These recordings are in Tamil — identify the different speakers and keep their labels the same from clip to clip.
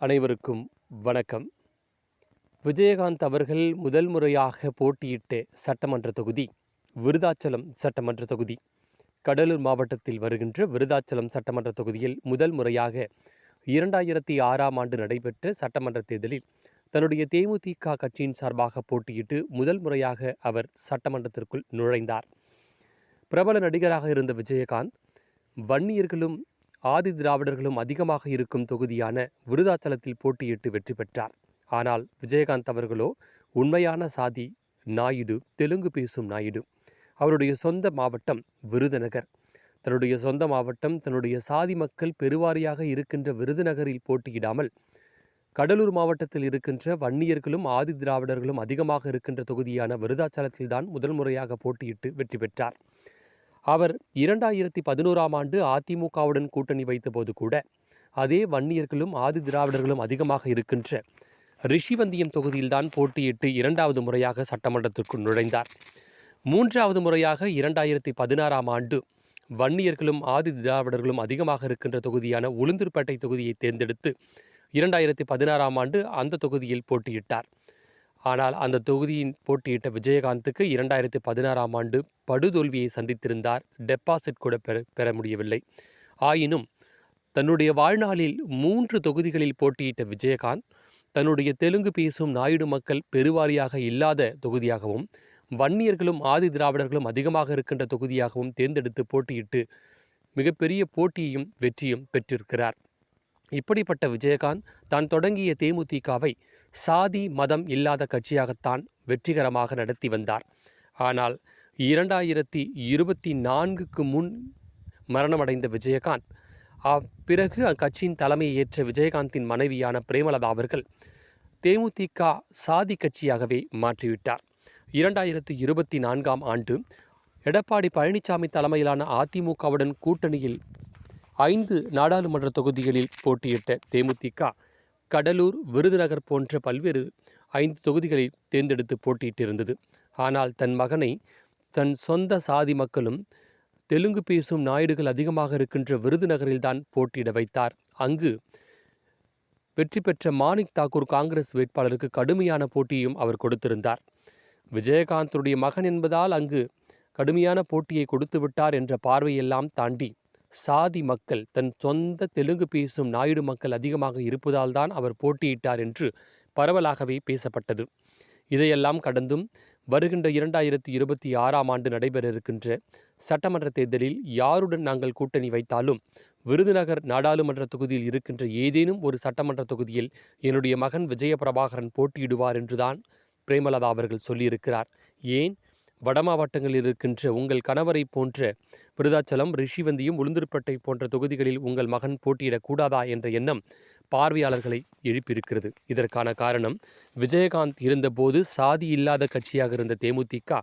Speaker 1: அனைவருக்கும் வணக்கம். விஜயகாந்த் அவர்கள் முதல் முறையாக போட்டியிட்ட சட்டமன்ற தொகுதி விருதாச்சலம் சட்டமன்ற தொகுதி. கடலூர் மாவட்டத்தில் வருகின்ற விருதாச்சலம் சட்டமன்ற தொகுதியில் முதல் முறையாக இரண்டாயிரத்தி ஆறாம் ஆண்டு நடைபெற்ற சட்டமன்ற தேர்தலில் தன்னுடைய தேமுதிக கட்சியின் சார்பாக போட்டியிட்டு முதல் முறையாக அவர் சட்டமன்றத்திற்குள் நுழைந்தார். பிரபல நடிகராக இருந்த விஜயகாந்த் வன்னியர்களும் ஆதி திராவிடர்களும் அதிகமாக இருக்கும் தொகுதியான விருதாச்சலத்தில் போட்டியிட்டு வெற்றி பெற்றார். ஆனால் விஜயகாந்த் அவர்களோ உண்மையான சாதி நாயுடு தெலுங்கு பேசும் நாயுடு. அவருடைய சொந்த மாவட்டம் விருதுநகர். தன்னுடைய சொந்த மாவட்டம் தன்னுடைய சாதி மக்கள் பெருவாரியாக இருக்கின்ற விருதுநகரில் போட்டியிடாமல் கடலூர் மாவட்டத்தில் இருக்கின்ற வன்னியர்களும் ஆதி திராவிடர்களும் அதிகமாக இருக்கின்ற தொகுதியான விருதாச்சலத்தில்தான் முதல் முறையாக போட்டியிட்டு வெற்றி பெற்றார். அவர் இரண்டாயிரத்தி பதினோராம் ஆண்டு அதிமுகவுடன் கூட்டணி வைத்தபோது கூட அதே வன்னியர்களும் ஆதி திராவிடர்களும் அதிகமாக இருக்கின்ற ரிஷிவந்தியம் தொகுதியில்தான் போட்டியிட்டு இரண்டாவது முறையாக சட்டமன்றத்திற்குள் நுழைந்தார். மூன்றாவது முறையாக இரண்டாயிரத்தி பதினாறாம் ஆண்டு வன்னியர்களும் ஆதி திராவிடர்களும் அதிகமாக இருக்கின்ற தொகுதியான உளுந்தூர்பேட்டை தொகுதியை தேர்ந்தெடுத்து இரண்டாயிரத்தி பதினாறாம் ஆண்டு அந்த தொகுதியில் போட்டியிட்டார். ஆனால் அந்த தொகுதியின் போட்டியிட்ட விஜயகாந்துக்கு இரண்டாயிரத்தி பதினாறாம் ஆண்டு படுதோல்வியை சந்தித்திருந்தார். டெபாசிட் கூட பெற பெற முடியவில்லை. ஆயினும் தன்னுடைய வாழ்நாளில் மூன்று தொகுதிகளில் போட்டியிட்ட விஜயகாந்த் தன்னுடைய தெலுங்கு பேசும் நாயுடு மக்கள் பெருவாரியாக இல்லாத தொகுதியாகவும் வன்னியர்களும் ஆதி திராவிடர்களும் அதிகமாக இருக்கின்ற தொகுதியாகவும் தேர்ந்தெடுத்து போட்டியிட்டு மிகப்பெரிய போட்டியையும் வெற்றியும் பெற்றிருக்கிறார். இப்படிப்பட்ட விஜயகாந்த் தான் தொடங்கிய தேமுதிகவை சாதி மதம் இல்லாத கட்சியாகத்தான் வெற்றிகரமாக நடத்தி வந்தார். ஆனால் இரண்டாயிரத்தி இருபத்தி நான்குக்கு முன் மரணமடைந்த விஜயகாந்த் பிறகு அக்கட்சியின் தலைமையை ஏற்ற விஜயகாந்தின் மனைவியான பிரேமலதா அவர்கள் தேமுதிக சாதி கட்சியாகவே மாற்றிவிட்டார். இரண்டாயிரத்தி இருபத்தி நான்காம் ஆண்டு எடப்பாடி பழனிசாமி தலைமையிலான அதிமுகவுடன் கூட்டணியில் ஐந்து நாடாளுமன்ற தொகுதிகளில் போட்டியிட்ட தேமுதிக கடலூர் விருதுநகர் போன்ற பல்வேறு ஐந்து தொகுதிகளை தேர்ந்தெடுத்து போட்டியிட்டிருந்தது. ஆனால் தன் மகனை தன் சொந்த சாதி மக்களும் தெலுங்கு பேசும் நாயுடுகள் அதிகமாக இருக்கின்ற விருதுநகரில்தான் போட்டியிட வைத்தார். அங்கு வெற்றி பெற்ற மாணிக் தாக்கூர் காங்கிரஸ் வேட்பாளருக்கு கடுமையான போட்டியும் அவர் கொடுத்திருந்தார். விஜயகாந்தருடைய மகன் என்பதால் அங்கு கடுமையான போட்டியை கொடுத்து விட்டார் என்ற பார்வையெல்லாம் தாண்டி சாதி மக்கள் தன் சொந்த தெலுங்கு பேசும் நாயுடு மக்கள் அதிகமாக இருப்பதால் தான் அவர் போட்டியிட்டார் என்று பரவலாகவே பேசப்பட்டது. இதையெல்லாம் கடந்தும் வருகின்ற இரண்டாயிரத்தி இருபத்தி ஆறாம் ஆண்டு நடைபெற இருக்கின்ற சட்டமன்ற தேர்தலில் யாருடன் நாங்கள் கூட்டணி வைத்தாலும் விருதுநகர் நாடாளுமன்ற தொகுதியில் இருக்கின்ற ஏதேனும் ஒரு சட்டமன்ற தொகுதியில் என்னுடைய மகன் விஜயபிரபாகரன் போட்டியிடுவார் என்றுதான் பிரேமலதா அவர்கள் சொல்லியிருக்கிறார். ஏன்? வட மாவட்டங்களில் இருக்கின்ற உங்கள் கணவரை போன்ற விருதாச்சலம் ரிஷிவந்தியும் உளுந்தூர்பேட்டை போன்ற தொகுதிகளில் உங்கள் மகன் போட்டியிடக்கூடாதா என்ற எண்ணம் பார்வையாளர்களை எழுப்பியிருக்கிறது. இதற்கான காரணம் விஜயகாந்த் இருந்தபோது சாதி இல்லாத கட்சியாக இருந்த தேமுதிக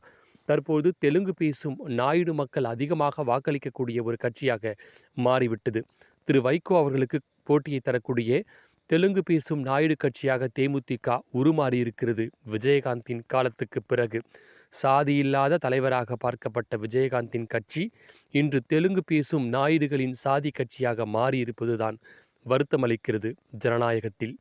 Speaker 1: தற்போது தெலுங்கு பேசும் நாயுடு மக்கள் அதிகமாக வாக்களிக்கக்கூடிய ஒரு கட்சியாக மாறிவிட்டது. திரு. வைகோ அவர்களுக்கு போட்டியை தரக்கூடிய தெலுங்கு பேசும் நாயுடு கட்சியாக தேமுதிக உருமாறியிருக்கிறது விஜயகாந்தின் காலத்துக்கு பிறகு. சாதியில்லாத தலைவராக பார்க்கப்பட்ட விஜயகாந்தின் கட்சி இன்று தெலுங்கு பேசும் நாயுடுகளின் சாதி கட்சியாக மாறியிருப்பதுதான் வருத்தமளிக்கிறது ஜனநாயகத்தில்.